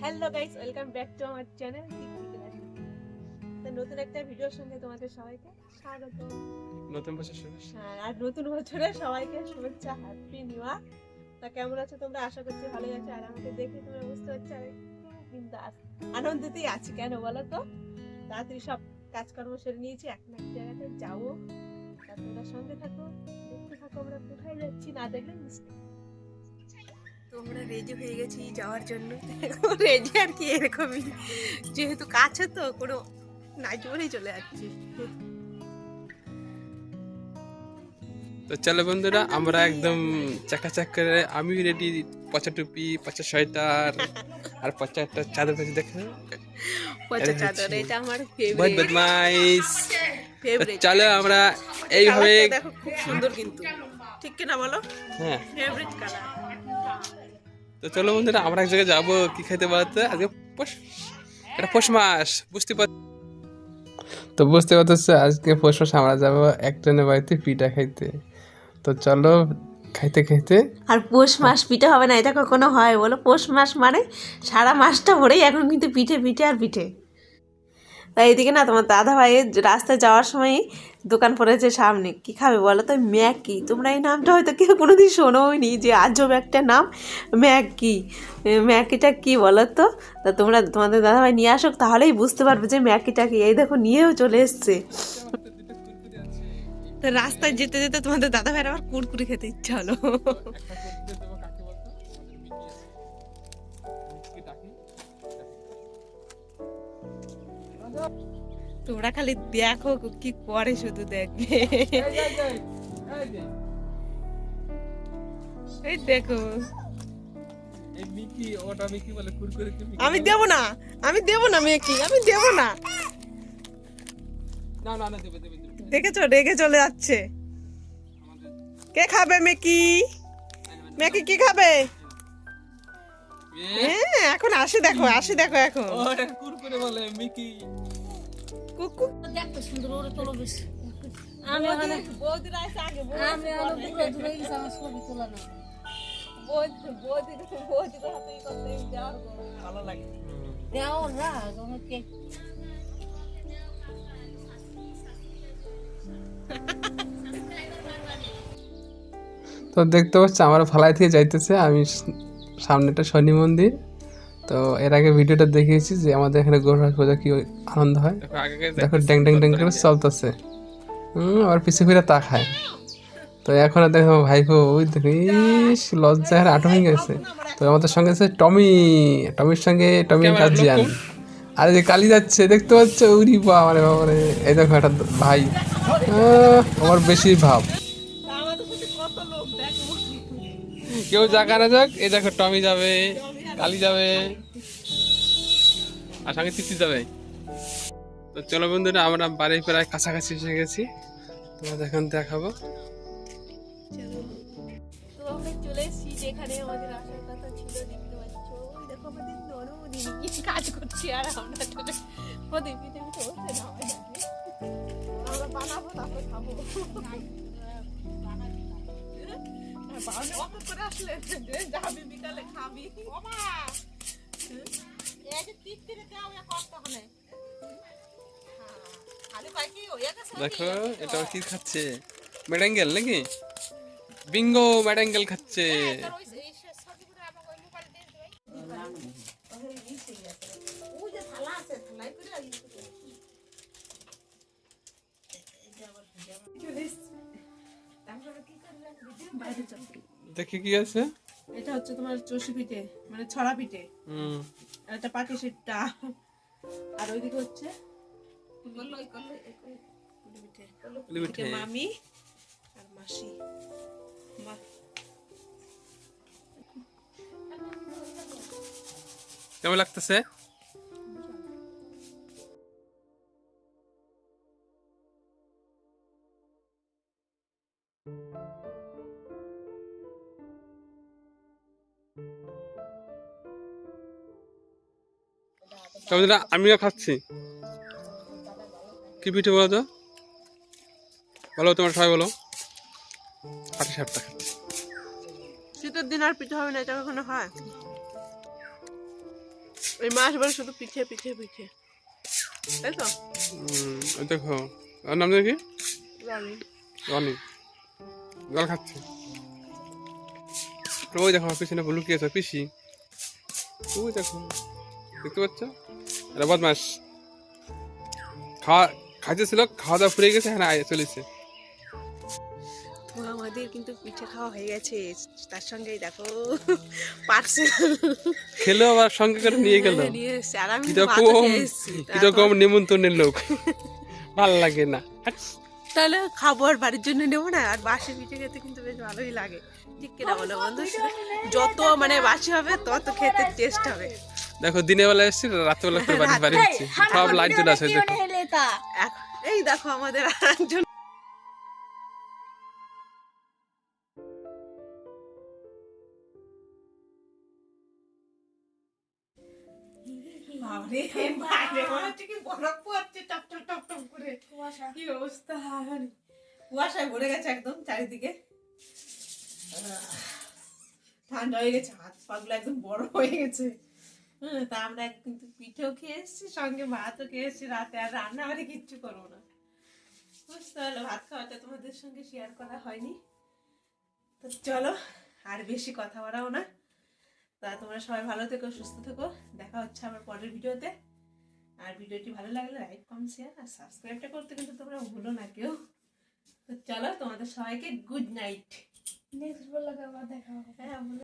Hello guys welcome back to আমার channel তো নতুন একটা ভিডিওর সঙ্গে তোমাদের সবাইকে স্বাগত। নতুন বছর শুরু হ্যাঁ, আর নতুন বছরে সবাইকে শুভেচ্ছা হ্যাপি নিউ ইয়ার তা কেমন আছো তোমরা? আশা করছি ভালোই আছো। আর আমাকে দেখে তোমরা বুঝতে পারছ আমি কিন্তু আনন্দতেই আছি কেন বলো তো? তাড়াতাড়ি সব কাজকর্ম সেরে নিয়েছি এখন এক জায়গাতে যাব। তোমরা সঙ্গে থাকো দেখতে থাকো আমরা কোথায় যাচ্ছি না দেখলে মিস্টেক তোমরা রেডি হয়ে গেছি যাওয়ার জন্য। রেডি আর কি এরকমই। যেহেতু কাছে তো কোনো নাচ বলেই চলে যাচ্ছি। তো চলো বন্ধুরা আমরা একদম চাকাচাক করে আমি রেডি পচা টুপি পচা সোয়েটার আর পচা একটা চাদর পেঁচে দেখে পচা চাদর এটা আমার ফেভারিট বদমাইশ। চলো আমরা এইভাবে দেখো খুব সুন্দর কিন্তু। ঠিক কি না বলো? হ্যাঁ। ফেভারিট কালার তো চলো বন্ধুরা আমরা এক জায়গায় যাব কি খাইতে বলতে? আজকে পৌষ এটা পৌষ মাস বুঝতে পার তো বুঝতে পারতেছে আজকে পৌষ মাস আমরা যাব একজনের বাড়িতে পিঠা খাইতে। তো চলো খাইতে খাইতে আর পৌষ মাস পিঠে হবে না এটা কখনো হয়? বলো পৌষ মাস মানে সারা মাসটা ভরেই এখন কিন্তু পিঠে পিঠে আর পিঠে। তাই এদিকে না তোমার দাদা ভাইয়ের রাস্তায় যাওয়ার সময় দোকান পড়েছে সামনে কি খাবে বলো তো? ম্যাকি তোমরা এই নামটা হয়তো কেউ কোনোদিন শোনোই যে আজব একটা নাম ম্যাকি ম্যাকিটা কি বলো তো? তা তোমরা তোমাদের দাদা ভাই নিয়ে আসুক তাহলেই বুঝতে পারবে যে ম্যাকিটা কি। এই দেখো নিয়েও চলে এসছে। তো রাস্তায় যেতে যেতে তোমাদের দাদা ভাইয়ের আবার কুড়কুড়ি খেতে ইচ্ছা হলো। তোমরা খালি দেখো কি করে শুধু দেখবে। এই দেখো। আমি দেব না আমি দেব না মেয়েকে আমি দেব না। দেখেছ? রেগে চলে যাচ্ছে। কে খাবে মেকি? মেকি কি খাবে? হ্যাঁ এখন আসে দেখো আসে দেখো এখন। কুকু। দেখতে সুন্দর ওরে তোলো বেশি আমি ওখানে বৌদিরা আসে আগে আমি ওখানে দূরে দূরে গেছি আমার ছবি তোলা না। বৌদি বৌদি বৌদির হাতে করতে যাওয়ার ভালো লাগে। দেও না আমাকে তো দেখতে পাচ্ছি আমার ফালাই থেকে যাইতেছে আমি স- সামনে একটা শনি মন্দির। তো এর আগে ভিডিওটা দেখিয়েছি যে আমাদের এখানে গোরহাট পূজা কি আনন্দ হয়? দেখো ড্যাং ড্যাং ড্যাং করে চলতেছে। হুম আবার পিছু ফিরে তা খায়। তো এখন আর দেখো ভাইপো ওই দেখো ইস লজ্জায় আটো হয়ে গেছে তো আমাদের সঙ্গে আছে টমি। টমির সঙ্গে টমি গার্জিয়ান আর যে কালি যাচ্ছে দেখতে পাচ্ছ? উরি বাবারে বাবারে। এই দেখো একটা ভাই। আমার বেশি ভাব। আমাদের সাথে কত লোক দেখো কেউ যাক না যাক এই দেখো টমি যাবে। কালি যাবে আর সঙ্গে তিতি যাবে তো চলো বন্ধুরা আমরা বাড়ি প্রায় কাছাকাছি এসে গেছি তোমাদের এখন দেখাবো যেখানে কাজ আর হয় আসলে যাবি বিকালে খাবি এই যে টিকটিরে দাও এ কষ্ট হলে আরে ভাই কি হয়ে গেছে দেখো এটা কি খাচ্ছে? ম্যাডাঙ্গেল নাকি? বিঙ্গো ম্যাডাঙ্গেল খাচ্ছে। দেখি কি আছে? এটা হচ্ছে তোমার চষি পিঠে মানে ছড়া পিঠে হুম। এটা পাটি সেটটা। আর ওইদিকে হচ্ছে মামি আর মাসি। মা- কেমন লাগতেছে? তবে দাদা, আমিও খাচ্ছি। কি পিঠে বলো তো? বলো তোমার সবাই বলো। পাটি সাপটা খাচ্ছি। শীতের দিন আর পিঠে হবে না এটা কখনো হয়? এই মাস বলে শুধু পিঠে পিঠে পিঠে। তাই তো? দেখো ওর নাম জানি কি? জানি রনি। জল খাচ্ছে। ওই দেখো পিছনে লুকিয়ে আছে? পিসি। ওই দেখো। দেখতে পাচ্ছ? এটা বদমাস খাওয়া খাইতেছিল খাওয়া দাওয়া ফুরে গেছে হ্যাঁ চলেছে আমাদের কিন্তু পিঠে খাওয়া হয়ে গেছে তার সঙ্গেই দেখো পার্সেল খেলো আবার সঙ্গে করে নিয়ে গেল। কীরকম। কীরকম নিমন্ত্রণের লোক। ভালো লাগে না। তাহলে খাব আর বাড়ির জন্য নেব না আর বাসি পিঠে খেতে কিন্তু বেশ ভালোই লাগে। ঠিক কিনা বলো বন্ধু? যত মানে বাসি হবে তত খেতে টেস্ট হবে। দেখো দিনের বেলা এসছি রাত্রেবেলা করে বাড়ি বাড়ি হচ্ছে। সব লাইট চলে আসে দেখো। এই দেখো আমাদের আর একজন বাবারে, বাইরে মনে হচ্ছে কি অবস্থা কুয়াশায় ভরে গেছে একদম চারিদিকে। ঠান্ডা হয়ে গেছে হাত পাগুলো একদম বড় হয়ে গেছে। তা আমরা কিন্তু পিঠেও খেয়ে এসেছি সঙ্গে ভাতও খেয়ে এসেছি রাতে আর রান্না বাড়ি কিচ্ছু করব না। বুঝতে পারল ভাত খাওয়াটা তোমাদের সঙ্গে শেয়ার করা হয়নি। তো চলো আর বেশি কথা বাড়াও না। তা তোমরা সবাই ভালো থেকো সুস্থ থেকো। দেখা হচ্ছে আমার পরের ভিডিওতে। আর ভিডিওটি ভালো লাগলে লাইক কমেন্ট শেয়ার আর সাবস্ক্রাইবটা করতে কিন্তু তোমরা ভুলো না কেউ। তো চলো তোমাদের সবাইকে গুড নাইট নেক্সট আবার দেখা হবে। হ্যাঁ বলো।